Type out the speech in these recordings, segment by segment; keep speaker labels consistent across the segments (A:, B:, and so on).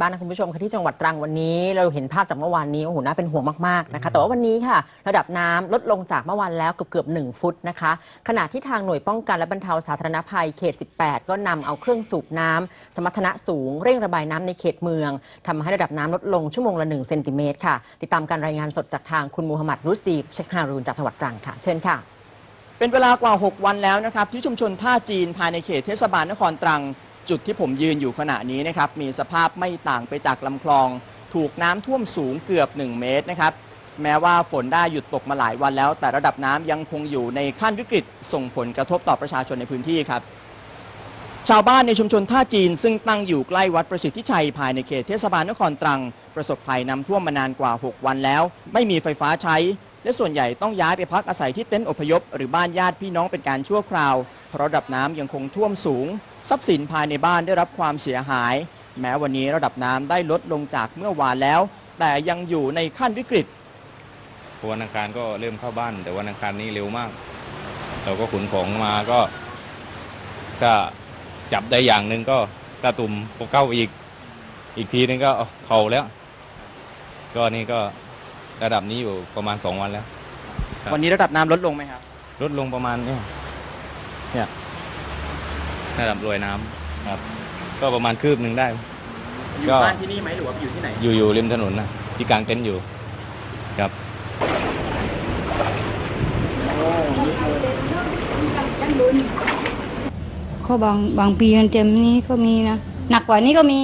A: บ้านนะคุณผู้ชมค่ะที่จังหวัดตรังวันนี้เราเห็นภาพจากเมื่อวานนี้โอ้โหน่าเป็นห่วงมากๆนะคะ แต่ว่าวันนี้ค่ะ ระดับน้ำลดลงจากเมื่อวานแล้วเกือบเกือบๆหนึ่งฟุตนะคะ ขณะที่ทางหน่วยป้องกันและบรรเทาสาธารณภัยเขต 18 ก็นำเอาเครื่องสูบน้ำสมรรถนะสูง เร่งระบายน้ำในเขตเมืองทำให้ระดับน้ำลดลงชั่วโมงละ1เซนติเมตรค่ะ ติดตามการรายงานสดจากทางคุณมูฮัมหมัดรุสีเชคฮารูนจากจังหวัดตรังค่ะ เชิญค่ะ
B: เป็นเวลากว่า 6 วันแล้วนะครับที่ชุมชนท่าจีนภายในเขตเทศบาลนครตรัง จุดที่ผมยืนอยู่ขณะนี้นะครับมีสภาพไม่ต่างไปจากลำคลอง ถูกน้ำท่วมสูงเกือบ 1 เมตรนะครับแม้ว่าฝนได้หยุดตกมาหลายวันแล้ว แต่ระดับน้ำยังคงอยู่ในขั้นวิกฤตส่งผลกระทบต่อประชาชนในพื้นที่ครับ ชาวบ้านในชุมชนท่าจีน ซึ่งตั้งอยู่ใกล้วัดประสิทธิชัยภายในเขตเทศบาลนครตรัง ประสบภัยน้ำท่วมมานานกว่า 6 วันแล้ว ไม่มีไฟฟ้าใช้ และส่วนใหญ่ต้องย้ายไปพักอาศัยที่เต็นท์อพยพ หรือบ้านญาติพี่น้องเป็นการชั่วคราวเพราะระดับน้ำยังคงท่วมสูง ทรัพย์สินภายในบ้านได้รับความเสียหาย แม้วันนี้ระดับน้ำได้ลดลงจากเมื่อวานแล้ว แต่ยังอยู่ในขั้นวิกฤต
C: วันอังคารก็เริ่มเข้าบ้าน แต่วันอังคารนี้เร็วมาก เราก็ขนของมาก็ก็จับได้อย่างหนึ่งก็กระตุ่มก็เข้าอีก อีกทีนึงก็เข่าแล้ว ก็นี่ก็ระดับนี้อยู่ประมาณสองวันแล้ว ครับ
B: วันนี้ระดับน้ำลดลงไหมครับ
C: ลดลงประมาณเนี่ยเนี่ย ระดับรวยน้ำครับ ก็ประมาณคืบหนึ่งได้
B: อยู่
C: ก็
B: บ้านที่นี่ไหมหรือว่าอยู่ที่ไหน
C: อยู่อยู่ริมถนนนะที่กลางเต็นท์อยู่ ครับ
D: ก็บางบางปีมันเต็มนี้ก็มีนะหนักกว่านี้ก็มี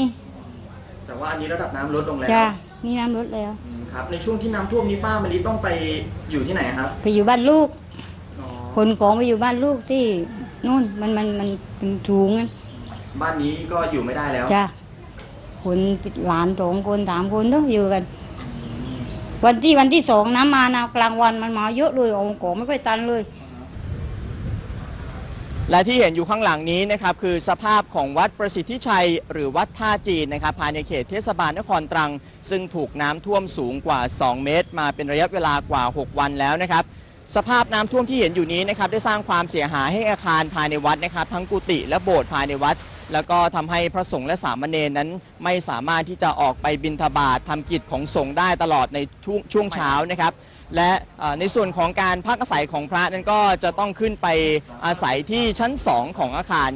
B: แต่ว่าอันนี้ระดับน้ำลดลงแล้ว
D: จ้านี่น้ำลดแล้ว
B: อืมครับ ในช่วงที่น้ำท่วมนี้ป้ามะลิต้องไปอยู่ที่ไหนครับ
D: ไปอยู่บ้านลูก
B: อ๋อ
D: ขนของไปอยู่บ้านลูกที่ นู่นมันมันมันเป็นสูงนั้น
B: บ้านนี้ก็อยู่ไม่ได้แล้ว
D: จ้าคนหลานสองคนสามคนต้องอยู่กัน วันที่วันที่สองน้ำมานะกลางวันมันมาเยอะเลยเอาของไม่ไปตันเลย
B: และที่เห็นอยู่ข้างหลังนี้นะครับ คือสภาพของวัดประสิทธิชัย หรือวัดท่าจีนนะครับภายในเขตเทศบาลนครตรัง ซึ่งถูกน้ำท่วมสูงกว่า 2 เมตร มาเป็นระยะเวลากว่า 6 วันแล้วนะครับ สภาพน้ำท่วมที่เห็นอยู่นี้นะครับได้สร้างความเสียหายให้อาคารภายในวัดนะครับ ทั้งกุฏิและโบสถ์ภายในวัด แล้วก็ทำให้พระสงฆ์และสามเณรนั้นไม่สามารถที่จะออกไปบิณฑบาตทำกิจของสงฆ์ได้ตลอดในช่วงชวงเช้านะครับ และในส่วนของการพักอาศัยของพระนั้นก็จะต้องขึ้นไปอาศัยที่ชั้น 2 ของอาคาร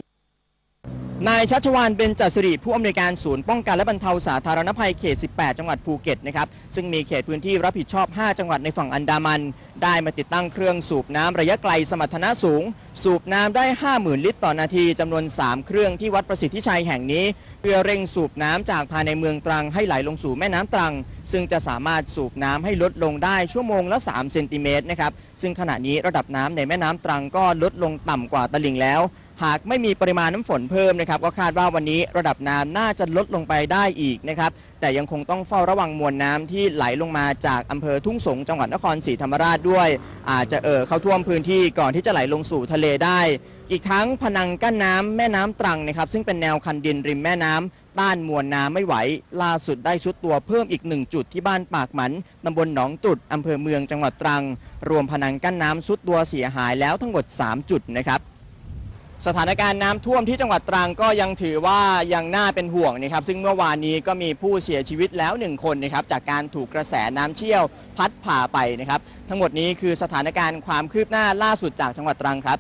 B: นายชัชวานเบญจสิริผู้อำนวยการศูนย์ป้องกันและบรรเทาสาธารณภัยเขต 18 จังหวัดภูเก็ตนะครับซึ่งมีเขตพื้นที่รับผิดชอบ 5 จังหวัดในฝั่งอันดามัน ได้มาติดตั้งเครื่องสูบน้ำระยะไกลสมรรถนะสูง สูบน้ำได้ 50,000 ลิตรต่อนาทีจำนวน 3 เครื่องที่วัดประสิทธิชัยแห่งนี้ เพื่อเร่งสูบน้ำจากภายในเมืองตรังให้ไหลลงสู่แม่น้ำตรัง ซึ่งจะสามารถสูบน้ำให้ลดลงได้ชั่วโมงละ 3 เซนติเมตรนะครับซึ่งขณะนี้ระดับน้ำในแม่น้ำตรังก็ลดลงต่ำกว่าตลิ่งแล้ว หากไม่มีปริมาณน้ำฝนเพิ่มนะครับก็คาดว่าวันนี้ระดับน้ำน่าจะลดลงไปได้อีกนะครับแต่ยังคงต้องเฝ้าระวังมวลน้ำที่ไหลลงมาจากอำเภอทุ่งสงจังหวัดนครศรีธรรมราชด้วย อาจจะเอ่อเข้าท่วมพื้นที่ก่อนที่จะไหลลงสู่ทะเลได้ อีกทั้งพนังกั้นน้ำแม่น้ำตรังนะครับซึ่งเป็นแนวคันดินริมแม่น้ำต้านมวลน้ำไม่ไหว ล่าสุดได้ชุดตัวเพิ่มอีกหนึ่งจุดที่บ้านปากหมันตำบลหนองจุดอำเภอเมืองจังหวัดตรัง รวมพนังกั้นน้ำชุดตัวเสียหายแล้วทั้งหมด 3 จุดนะครับ สถานการณ์น้ำท่วมที่จังหวัดตรังก็ยังถือว่ายังน่าเป็นห่วงนะครับ ซึ่งเมื่อวานนี้ก็มีผู้เสียชีวิตแล้วหนึ่งคนนะครับจากการถูกกระแสน้ำเชี่ยวพัดผ่าไปนะครับ ทั้งหมดนี้คือสถานการณ์ความคืบหน้าล่าสุดจากจังหวัดตรังครับ